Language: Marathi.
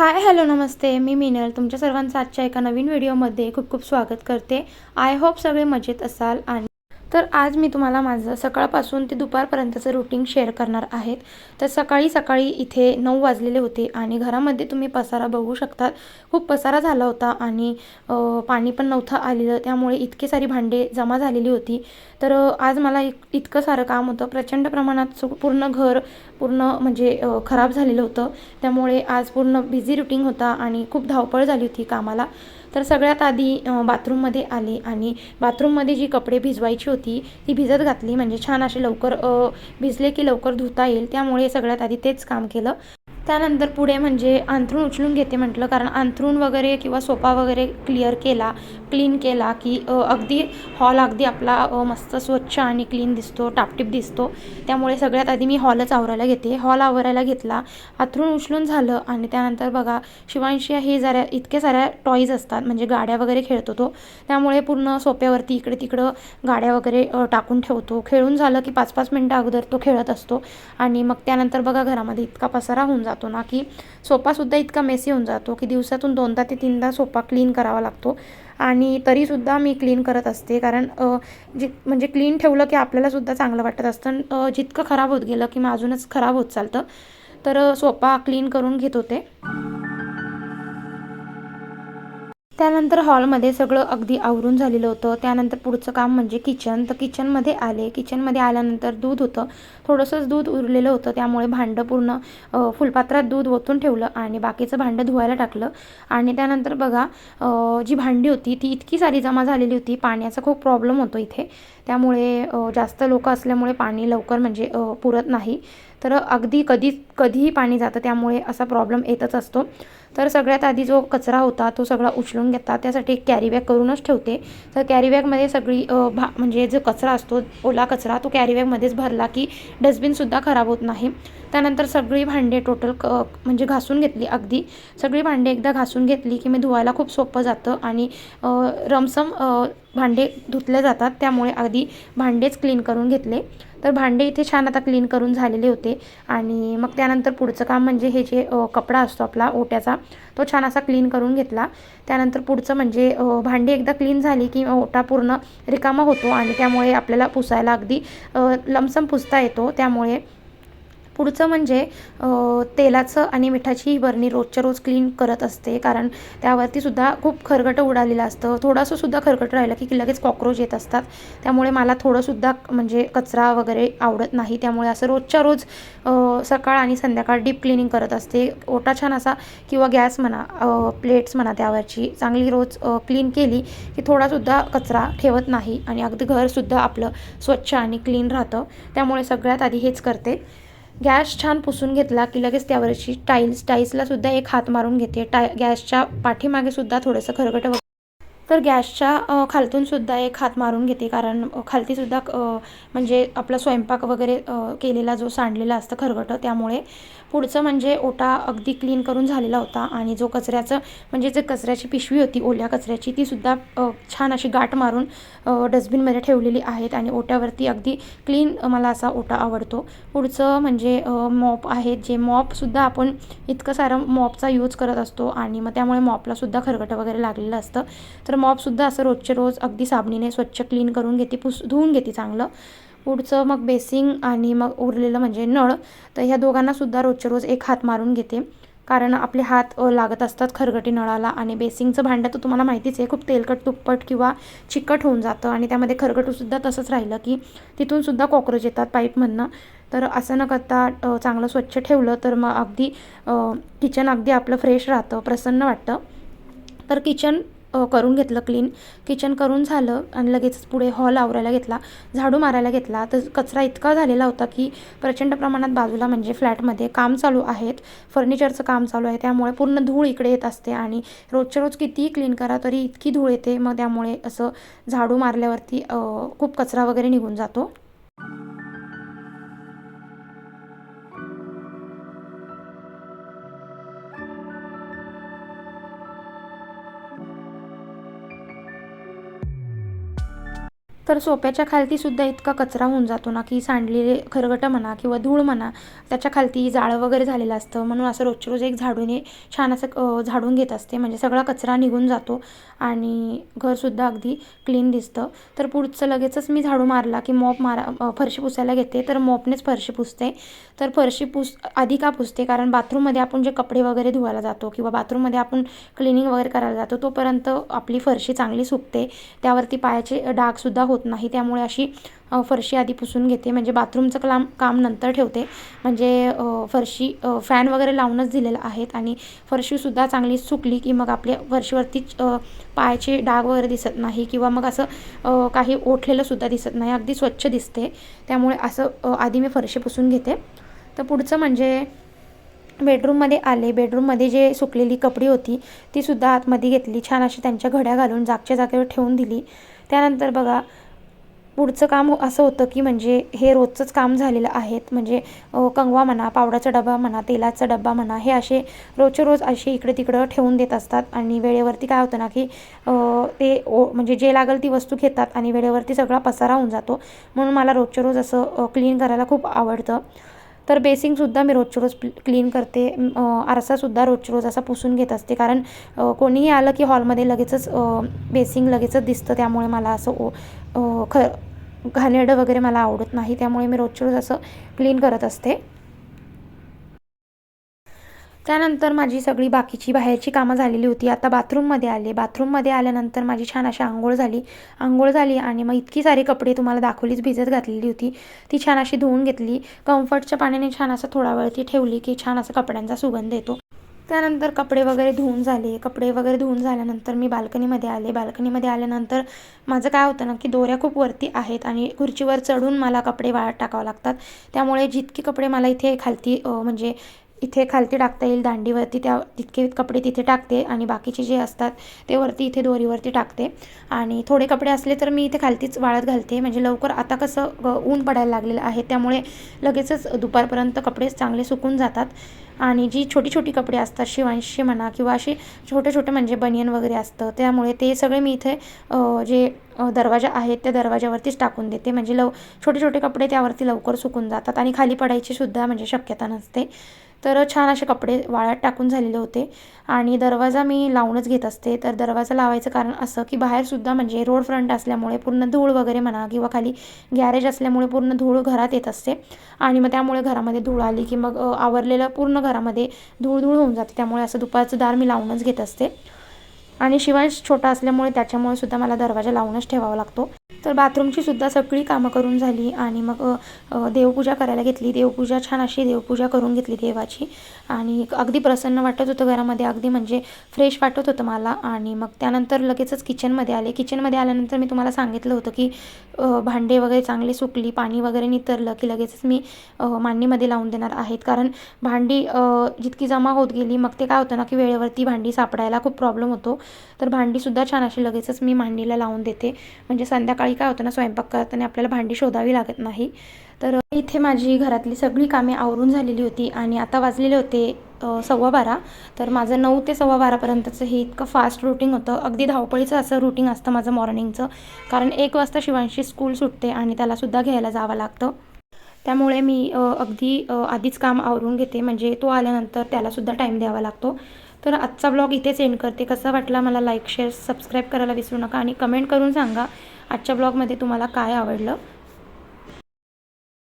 हाय हॅलो नमस्ते. मी मिनल. तुमच्या सर्वांचं आजच्या एका नवीन व्हिडिओमध्ये खूप खूप स्वागत करते. आय होप सगळे मजेत असाल आणि तर आज मी तुम्हाला माझं सकाळपासून ते दुपारपर्यंतचं रुटीन शेअर करणार आहेत. तर सकाळी सकाळी इथे नऊ वाजलेले होते आणि घरामध्ये तुम्ही पसारा बघू शकतात. खूप पसारा झाला होता आणि पाणी पण नव्हतं आलेलं. त्यामुळे इतके सारी भांडे जमा झालेली होती. तर आज मला इतकं सारं काम होतं. प्रचंड प्रमाणात पूर्ण घर पूर्ण म्हणजे खराब झालेलं होतं. त्यामुळे आज पूर्ण बिझी रुटीन होता आणि खूप धावपळ झाली होती कामाला. तर सगळ्यात आधी बाथरूममध्ये आले आणि बाथरूममध्ये जी कपडे भिजवायची होती ती भिजत घातली. म्हणजे छान असे लवकर भिजले की लवकर धुता येईल. त्यामुळे सगळ्यात आधी तेच काम केलं. त्यानंतर पुढे म्हणजे अंथरूण उचलून घेते म्हटलं कारण अंथरूण वगैरे किंवा सोफा वगैरे क्लिअर केला क्लीन केला की अगदी हॉल अगदी आपला मस्त स्वच्छ आणि क्लीन दिसतो टापटीप दिसतो. त्यामुळे सगळ्यात आधी मी हॉलच आवरायला घेते. हॉल आवरायला घेतला अंथरूण उचलून झालं आणि त्यानंतर बघा शिवांशी हे जरा इतक्या साऱ्या टॉईज असतात म्हणजे गाड्या वगैरे खेळतो तो. त्यामुळे पूर्ण सोप्यावरती इकडे तिकडं गाड्या वगैरे टाकून ठेवतो. खेळून झालं की पाच पाच मिनटं अगोदर तो खेळत असतो. आणि मग त्यानंतर बघा घरामध्ये इतका पसारा होऊन जातो. ना की सोपासुद्धा इतका मेसी होऊन जातो की दिवसातून दोनदा ते तीनदा सोपा क्लीन करावा लागतो. आणि तरीसुद्धा मी क्लीन करत असते कारण अ, म्हणजे क्लीन ठेवलं की आपल्यालासुद्धा चांगलं वाटत असतं. जितकं खराब होत गेलं की मग अजूनच खराब होत चालतं. तर सोपा सोफा क्लीन करून घेत होते. त्यानंतर हॉलमध्ये सगळं अगदी आवरून झालेलं होतं. त्यानंतर पुढचं काम म्हणजे किचन तर किचनमध्ये आले. किचनमध्ये आल्यानंतर दूध होतं. थोडंसंच दूध उरलेलं होतं. त्यामुळे भांडं पूर्ण फुलपात्रात दूध ओतून ठेवलं आणि बाकीचं भांडं धुवायला टाकलं. आणि त्यानंतर बघा जी भांडी होती ती इतकी सारी जमा झालेली होती. पाण्याचा खूप प्रॉब्लेम होतो इथे. त्यामुळे जास्त लोक असल्यामुळे पाणी लवकर म्हणजे पुरत नाही. तर अगदी कधी कधीही पाणी जातं त्यामुळे असा प्रॉब्लेम येतच असतो. तर सगळ्यात आधी जो कचरा होता तो सगळा उचलून घेता त्यासाठी एक कॅरीबॅग करूनच ठेवते. तर कॅरीबॅगमध्ये सगळी भा म्हणजे जो कचरा असतो ओला कचरा तो कॅरीबॅगमध्येच भरला की डस्टबिनसुद्धा खराब होत नाही. त्यानंतर सगळी भांडे टोटल क म्हणजे घासून घेतली अगदी. सगळी भांडे एकदा घासून घेतली की मी धुवायला खूप सोपं जातं आणि रमसम भांडे धुतले जातात. त्यामुळे अगदी भांडेच क्लीन करून घेतले. तर भांडे इथे छान आता क्लीन करून झालेले होते. आणि मग त्यानंतर पुढचं काम म्हणजे हे जे कपडा असतो आपला ओट्याचा तो छान असा क्लीन करून घेतला. त्यानंतर पुढचं म्हणजे भांडी एकदा क्लीन झाली की ओटा पूर्ण रिकामा होतो आणि त्यामुळे आपल्याला पुसायला अगदी लमसम पुसता येतो. त्यामुळे पुढचं म्हणजे तेलाचं आणि मिठाची बरणी रोजच्या रोज क्लीन करत असते. कारण त्यावरती सुद्धा खूप खरगटं उडालेलं असतं. थोडंसं सुद्धा खरगट राहिलं की लगेच कॉक्रोच येत असतात. त्यामुळे मला थोडंसुद्धा म्हणजे कचरा वगैरे आवडत नाही. त्यामुळे असं रोजच्या रोज सकाळ आणि संध्याकाळ डीप क्लिनिंग करत असते. ओटा छान असा किंवा गॅस म्हणा प्लेट्स म्हणा त्यावरची चांगली रोज क्लीन केली की थोडासुद्धा कचरा ठेवत नाही आणि अगदी घरसुद्धा आपलं स्वच्छ आणि क्लीन राहतं. त्यामुळे सगळ्यात आधी हेच करते. गॅस छान पुसून घेतला की लगेच त्यावरची टाईल्स टाईल्सला सुद्धा एक हात मारून घेते. टाय गॅसच्या पाठीमागे सुद्धा थोडंसं खरगट तर गॅसच्या खालतूनसुद्धा खालतून सुद्धा एक हात मारून घेते. कारण खालतीसुद्धा खालती सुद्धा म्हणजे आपला स्वयंपाक वगैरे केलेला जो सांडलेला असतं खरगटं त्यामुळे पुढचं म्हणजे ओटा अगदी क्लीन करून झालेला होता. आणि जो कचऱ्याचं म्हणजे जे कचऱ्याची पिशवी होती ओल्या कचऱ्याची ती सुद्धा छान अशी गाठ मारून डस्टबिनमध्ये ठेवलेली आहेत. आणि ओट्यावरती अगदी क्लीन मला असा ओटा आवडतो. पुढचं म्हणजे मॉप आहेत जे मॉपसुद्धा आपण इतकं सारं मॉपचा यूज करत असतो. आणि मग त्यामुळे मॉपलासुद्धा खरगटं वगैरे लागलेलं असतं. तर मॉपसुद्धा असं रोजचे रोज अगदी साबणीने स्वच्छ क्लीन करून घेते पुस धुवून घेते चांगलं. पुढचं मग बेसिंग आणि मग उरलेलं म्हणजे नळ तर ह्या दोघांनासुद्धा रोजच्या रोज एक हात मारून घेते. कारण आपले हात लागत असतात खरगटी नळाला आणि बेसिंगचं भांडं तर तुम्हाला माहितीच आहे खूप तेलकट तुप्पट किंवा चिकट होऊन जातं आणि त्यामध्ये खरगटूसुद्धा तसंच राहिलं की तिथूनसुद्धा कॉक्रोच येतात पाईपमधनं तर असं न करता चांगलं स्वच्छ ठेवलं तर मग अगदी किचन अगदी आपलं फ्रेश राहतं प्रसन्न वाटतं. तर किचन करून घेतलं क्लीन किचन करून झालं आणि लगेच पुढे हॉल आवरायला घेतला. झाडू मारायला घेतला. तर कचरा इतका झालेला होता की प्रचंड प्रमाणात बाजूला म्हणजे फ्लॅटमध्ये काम चालू आहेत. फर्निचरचं काम चालू आहे. त्यामुळे पूर्ण धूळ इकडे येत असते आणि रोजच्या रोज कितीही क्लीन करा तरी इतकी धूळ येते. मग त्यामुळे असं झाडू मारल्यावरती खूप कचरा वगैरे निघून जातो. तर सोप्याच्या खालती सुद्धा इतका कचरा होऊन जातो ना की सांडलेले खरगटं म्हणा किंवा धूळ म्हणा त्याच्या खालती जाळं वगैरे झालेलं असतं. म्हणून असं रोजच्या रोज एक झाडूने छान असं झाडून घेत असते. म्हणजे सगळा कचरा निघून जातो आणि घरसुद्धा अगदी क्लीन दिसतं. तर पुढचं लगेचच मी झाडू मारला की मॉप मारा फरशी पुसायला घेते. तर मॉपनेच फरशी पुसते. तर फरशी पुस आधी का पुसते? कारण बाथरूममध्ये आपण जे कपडे वगैरे धुवायला जातो किंवा बाथरूममध्ये आपण क्लिनिंग वगैरे करायला जातो तोपर्यंत आपली फरशी चांगली सुकते. त्यावरती पायाचे डागसुद्धा होत होत नाही. त्यामुळे अशी फरशी आधी पुसून घेते. म्हणजे बाथरूमचं काम काम नंतर ठेवते. म्हणजे फरशी फॅन वगैरे लावूनच दिलेलं आहेत आणि फरशीसुद्धा चांगली सुकली की मग आपल्या फरशीवरती पायाचे डाग वगैरे दिसत नाही किंवा मग असं काही ओठलेलंसुद्धा दिसत नाही. अगदी स्वच्छ दिसते. त्यामुळे असं आधी मी फरशी पुसून घेते. तर पुढचं म्हणजे बेडरूममध्ये आले. बेडरूममध्ये जे सुकलेली कपडी होती ती सुद्धा आतमध्ये घेतली. छान अशी त्यांच्या घड्या घालून जागच्या जागेवर ठेवून दिली. त्यानंतर बघा पुढचं काम असं होतं की म्हणजे हे रोजचंच काम झालेलं आहेत. म्हणजे कंगवा म्हणा पावडाचा डबा म्हणा तेलाचा डबा म्हणा हे असे रोजच्या रोज असे इकडे तिकडं ठेवून देत असतात. आणि वेळेवरती काय होतं ना की ते ओ म्हणजे जे लागेल ती वस्तू घेतात आणि वेळेवरती सगळा पसारा होऊन जातो. म्हणून मला रोजच्या रोज असं क्लीन करायला खूप आवडतं. तर बेसिंगसुद्धा मी रोजच्या रोज क्लीन करते. आरसासुद्धा रोजच्या रोज असा पुसून घेत असते. कारण कोणीही आलं की हॉलमध्ये लगेचच बेसिंग लगेचच दिसतं. त्यामुळे मला असं ओ ख घाणेरडं वगैरे मला आवडत नाही त्यामुळे मी रोजच्या रोज असं क्लीन करत असते. त्यानंतर माझी सगळी बाकीची बाहेरची कामं झालेली होती. आता बाथरूममध्ये आले. बाथरूममध्ये आल्यानंतर माझी छान अशी आंघोळ झाली. आंघोळ झाली आणि मग इतकी सारी कपडे तुम्हाला दाखवलीच भिजत घातलेली होती. ती छान अशी धुवून घेतली. कम्फर्टच्या पाण्याने छान असं थोडा वेळ ती ठेवली की छान असं कपड्यांचा सुगंध येतो. त्यानंतर कपडे वगैरे धुवून झाले. कपडे वगैरे धुवून झाल्यानंतर मी बाल्कनीमध्ये आले. बाल्कनीमध्ये आल्यानंतर माझं काय होतं ना की दोऱ्या खूप वरती आहेत आणि खुर्चीवर चढून मला कपडे वाळत टाकावं लागतात. त्यामुळे जितके कपडे मला इथे खालती म्हणजे इथे खालती टाकता येईल दांडीवरती त्या तितके कपडे तिथे टाकते आणि बाकीचे जे असतात ते वरती इथे दोरीवरती टाकते. आणि थोडे कपडे असले तर मी इथे खालतीच वाळत घालते. म्हणजे लवकर आता कसं ग- ऊन पडायला लागलेलं आहे. त्यामुळे लगेचच दुपारपर्यंत कपडे चांगले सुकून जातात. आणि जी छोटी छोटी कपडे असतात शिवांशी म्हणा किंवा अशी छोटे छोटे म्हणजे बनियन वगैरे असतं त्यामुळे ते सगळे मी इथे जे दरवाजा आहेत त्या दरवाजावरतीच टाकून देते. म्हणजे लव छोटे छोटे कपडे त्यावरती लवकर सुकून जातात आणि खाली पडायची सुद्धा म्हणजे शक्यता नसते. तर छान असे कपडे वाळ्यात टाकून झालेले होते. आणि दरवाजा मी लावूनच घेत असते. तर दरवाजा लावायचं कारण असं की बाहेरसुद्धा म्हणजे रोड फ्रंट असल्यामुळे पूर्ण धूळ वगैरे म्हणा किंवा खाली गॅरेज असल्यामुळे पूर्ण धूळ घरात येत असते. आणि मग त्यामुळे घरामध्ये धूळ आली की मग आवरलेलं पूर्ण घरामध्ये धूळ धूळ होऊन जाते. त्यामुळे असं दुपारचं दार मी लावूनच घेत असते. आणि शिवांश छोटा असल्यामुळे त्याच्यामुळे सुद्धा मला दरवाजा लावूनच ठेवावा लागतो. तर बाथरूमची सुद्धा सगळी कामं करून झाली आणि मग देवपूजा करायला घेतली. देवपूजा छान अशी देवपूजा करून घेतली देवाची. आणि अगदी प्रसन्न वाटत होतं घरामध्ये. अगदी म्हणजे फ्रेश वाटत होतं मला. आणि मग त्यानंतर लगेचच किचनमध्ये आले. किचनमध्ये आल्यानंतर मी तुम्हाला सांगितलं होतं की भांडे वगैरे चांगले सुकली पाणी वगैरे नितरलं की लगेचच मी मांडणीमध्ये लावून देणार आहेत. कारण भांडी जितकी जमा होत गेली मग ते काय होतं ना की वेळेवरती भांडी सापडायला खूप प्रॉब्लेम होतो. तर भांडीसुद्धा छान अशी लगेचच मी मांडणीला लावून देते. म्हणजे संध्याकाळी काय होतं ना स्वयंपाक करताना आपल्याला भांडी शोधावी लागत नाही. तर इथे माझी घरातली सगळी कामे आवरून झालेली होती आणि आता वाजलेले होते सव्वा बारा. तर माझं नऊ ते सव्वा बारापर्यंतचं हे इतकं फास्ट रुटीन होतं. अगदी धावपळीचं असं रुटीन असतं माझं मॉर्निंगचं. कारण एक वाजता शिवांशी स्कूल सुटते आणि त्यालासुद्धा घ्यायला जावं लागतं. त्यामुळे मी अगदी आधीच काम आवरून घेते. म्हणजे तो आल्यानंतर त्यालासुद्धा टाईम द्यावा लागतो. तर आजचा ब्लॉग इथेच एंड करते. कसा वाटला मला लाईक शेअर सबस्क्राईब करायला विसरू नका आणि कमेंट करून सांगा. आजच्या ब्लॉगमध्ये तुम्हाला काय आवडलं?